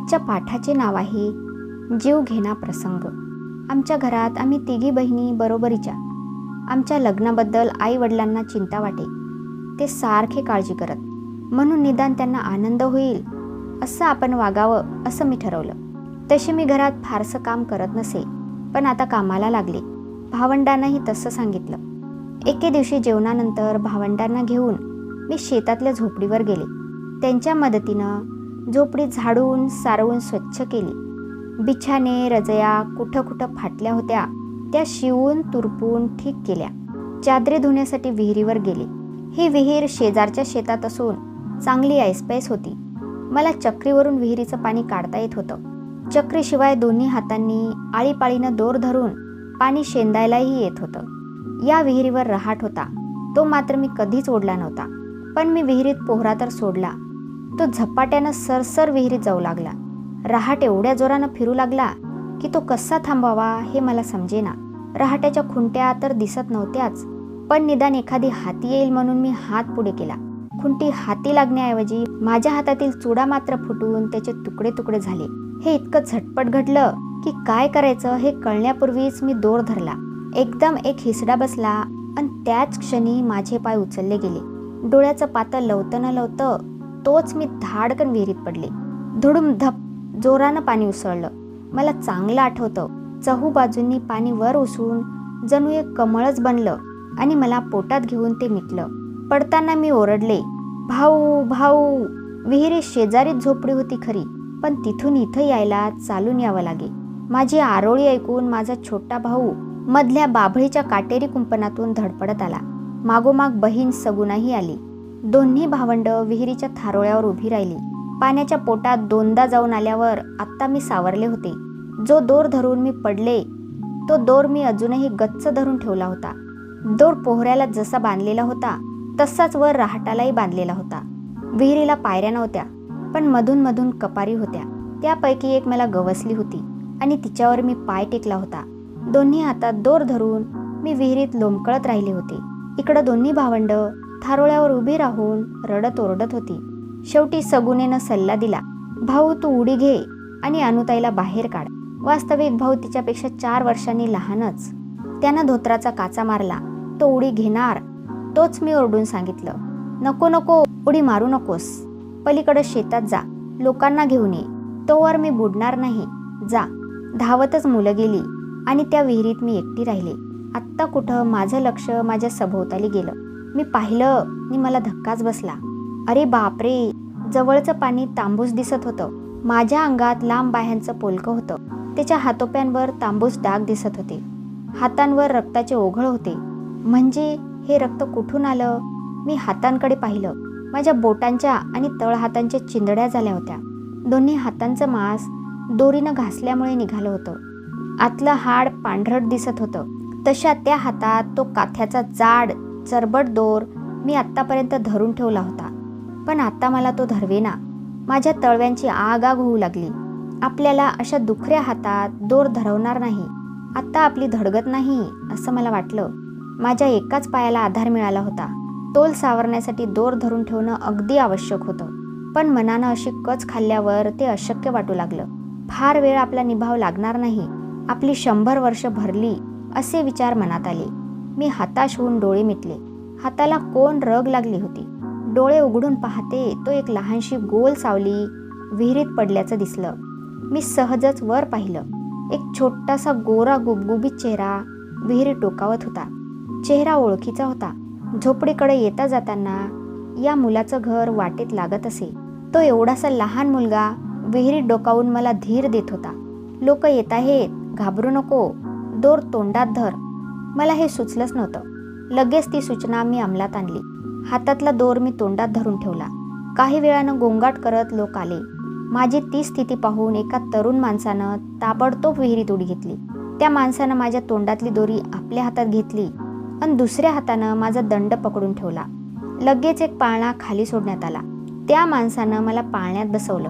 आजच्या पाठाचे नाव आहे जीव घेणा प्रसंग. आमच्या घरात आम्ही तिघी बहिणी बरोबरीच्या. आमच्या लग्नाबद्दल आई वडिलांना चिंता वाटे. ते सारखे काळजी करत. म्हणून निदान त्यांना आनंद होईल असं आपण वागावं असं मी ठरवलं. तसे मी घरात फारसं काम करत नसे पण आता कामाला लागले. भावंडांनाही तसं सांगितलं. एके दिवशी जेवणानंतर भावंडांना घेऊन मी शेतातल्या झोपडीवर गेले. त्यांच्या मदतीनं झोपडी झाडून सारवून स्वच्छ केली. बिछाने रजया कुठं कुठं फाटल्या होत्या त्या शिवून तुरपून ठीक केल्या. चादरे धुण्यासाठी विहिरीवर गेले. ही विहीर शेजारच्या शेतात असून चांगली ऐसपैस होती. मला चक्रीवरून विहिरीचं पाणी काढता येत होतं. चक्रीशिवाय दोन्ही हातांनी आळीपाळीनं दोर धरून पाणी शेंदायलाही येत होतं. या विहिरीवर रहाट होता. तो मात्र मी कधीच ओढला नव्हता. पण मी विहिरीत पोहरा तर सोडला. तो झपाट्यानं सरसर विहिरीत जाऊ लागला. रहाट एवढ्या जोरानं फिरू लागला की तो कसा थांबावा हे मला समजेना. रहाट्याच्या खुंट्या तर दिसत नव्हत्याच पण निदान एखादी हाती येईल म्हणून मी हात पुढे केला. खुंटी हाती लागण्याऐवजी माझ्या हातातील चुडा मात्र फुटून त्याचे तुकडे तुकडे झाले. हे इतकं झटपट घडलं की काय करायचं हे कळण्यापूर्वीच मी दोर धरला. एकदम एक हिसडा बसला आणि त्याच क्षणी माझे पाय उचलले गेले. डोळ्याचं पातळ लवतं न लवतं तोच मी धाडकन विहिरीत पडले. धुडूम धप जोरानं पाणी उसळलं. मला चांगलं आठवतं. चहू बाजूंनी पाणी वर उसळून जणू एक कमळच बनलं आणि मला पोटात घेऊन ते मिटलं पडताना मी ओरडले भाऊ भाऊ विहिरी शेजारीच झोपडी होती खरी पण तिथून इथं यायला चालून यावं लागे. माझी आरोळी ऐकून माझा छोटा भाऊ मधल्या बाभळीच्या काटेरी कुंपणातून धडपडत आला. मागोमाग बहीण सगुनाही आली. दोन्ही भावंड विहिरीच्या थारोळ्यावर उभी राहिली. पाण्याच्या पोटात दोनदा जाऊन आल्यावर आत्ता मी सावरले होते. जो दोर धरून मी पडले तो दोर मी अजूनही गच्च धरून ठेवला होता. दोर पोहऱ्याला जसा बांधलेला होता तसाच वर राहटालाही बांधलेला होता. विहिरीला पायऱ्या नव्हत्या पण मधून मधून कपारी होत्या. त्यापैकी एक मला गवसली होती आणि तिच्यावर मी पाय टेकला होता. दोन्ही हातात दोर धरून मी विहिरीत लोंबकळत राहिले होते. इकडं दोन्ही भावंड थारोळ्यावर उभी राहून रडत ओरडत होती. शेवटी सगुनेनं सल्ला दिला भाऊ तू उडी घे आणि अनुताईला बाहेर काढ. वास्तविक भाऊ तिच्यापेक्षा चार वर्षांनी लहानच. त्यानं धोत्राचा काचा मारला. तो उडी घेणार. तोच मी ओरडून सांगितलं. नको नको उडी मारू नकोस. पलीकडं शेतात जा. लोकांना घेऊन ये. तोवर मी बुडणार नाही. जा. धावतच मुलं गेली आणि त्या विहिरीत मी एकटी राहिले. आत्ता कुठं माझं लक्ष माझ्या सभोवताली गेलं. मी पाहिलं आणि मला धक्काच बसला. अरे बापरे जवळचं पाणी तांबूस दिसत होतं. माझ्या अंगात लांब बाह्यांचं पोलकं होतं. त्याच्या हातोप्यांवर तांबूस डाग दिसत होते. हातांवर रक्ताचे ओघळ होते. म्हणजे हे रक्त कुठून आलं? मी हातांकडे पाहिलं. माझ्या बोटांच्या आणि तळहातांच्या चिंदड्या झाल्या होत्या. दोन्ही हातांचं मांस दोरीनं घासल्यामुळे निघालं होतं. आतलं हाड पांढरट दिसत होतं. तशा त्या हातात तो काथ्याचा जाड चरबट दोर मी आत्तापर्यंत धरून ठेवला होता. पण आत्ता मला तो धरवेना. माझ्या तळव्यांची आग आग होऊ लागली. आपल्याला अशा दुखऱ्या हातात दोर धरवणार नाही. आत्ता आपली धडगत नाही असं मला वाटलं. माझ्या एकाच पायाला आधार मिळाला होता. तोल सावरण्यासाठी दोर धरून ठेवणं अगदी आवश्यक होतं. पण मनानं अशी कच खाल्ल्यावर ते अशक्य वाटू लागलं. फार वेळ आपला निभाव लागणार नाही. आपली शंभर वर्ष भरली असे विचार मनात आले. मी हताश होऊन डोळे मिटले. हाताला कोण रग लागली होती? डोळे उघडून पाहते तो एक लहानशी गोल सावली विहिरीत पडल्याचं दिसलं. मी सहजच वर पाहिलं. एक छोटासा गोरा गुबगुबीत चेहरा विहिरीत डोकावत होता. चेहरा ओळखीचा होता. झोपडीकडे येता जाताना या मुलाचं घर वाटेत लागत असे. तो एवढासा लहान मुलगा विहिरीत डोकावून मला धीर देत होता. लोक येत आहेत घाबरू नको. दोर तोंडात धर. मला हे सुचलंच नव्हतं. लगेच ती सूचना मी अंमलात आणली. हातातला दोर मी तोंडात धरून ठेवला. काही वेळानं गोंगाट करत लोक आले. माझी ती स्थिती पाहून एका तरुण माणसानं ताबडतोब विहिरीत उडी घेतली. त्या माणसानं माझ्या तोंडातली दोरी आपल्या हातात घेतली आणि दुसऱ्या हातानं माझा दंड पकडून ठेवला. लगेच एक पाळणा खाली सोडण्यात आला. त्या माणसानं मला पाळण्यात बसवलं.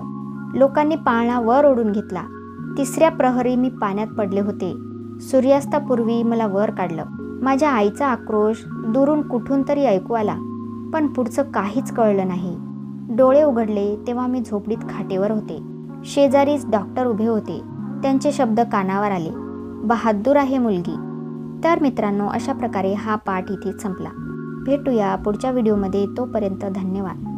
लोकांनी पाळणा वर ओढून घेतला. तिसऱ्या प्रहरी मी पाण्यात पडले होते. सूर्यास्तापूर्वी मला वर काढलं. माझ्या आईचा आक्रोश दुरून कुठून तरी ऐकू आला पण पुढचं काहीच कळलं नाही. डोळे उघडले तेव्हा मी झोपडीत खाटेवर होते. शेजारीच डॉक्टर उभे होते. त्यांचे शब्द कानावर आले. बहादूर आहे मुलगी. तर मित्रांनो अशा प्रकारे हा पाठ इथे संपला. भेटूया पुढच्या व्हिडिओमध्ये. तोपर्यंत धन्यवाद.